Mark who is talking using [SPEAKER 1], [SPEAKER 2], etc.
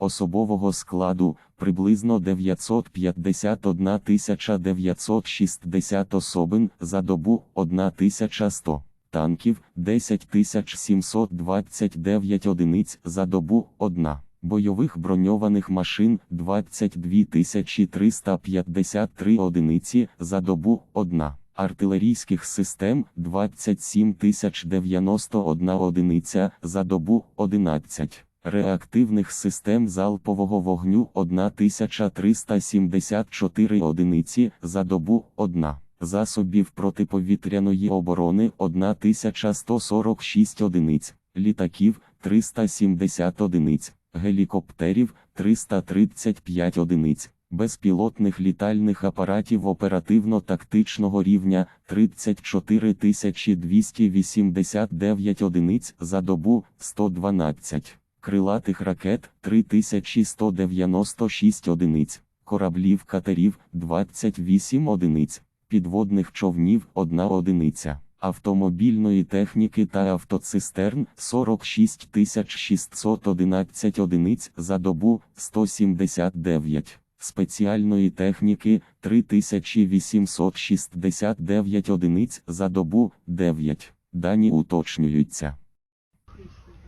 [SPEAKER 1] особового складу приблизно 951 960 особин за добу 1100 танків 10 729 одиниць за добу 1, бойових броньованих машин 22 353 одиниці за добу 1, артилерійських систем 27 091 одиниця за добу 11. Реактивних систем залпового вогню 1374 одиниці за добу 1. Засобів протиповітряної оборони 1146 одиниць, літаків 370 одиниць, гелікоптерів 335 одиниць, безпілотних літальних апаратів оперативно-тактичного рівня 34 289 одиниць за добу 112, крилатих ракет 3196 одиниць, кораблів катерів 28 одиниць підводних човнів 1 одиниця, автомобільної техніки та автоцистерн 46 611 одиниць за добу 179, спеціальної техніки 3869 одиниць за добу 9. Дані уточнюються.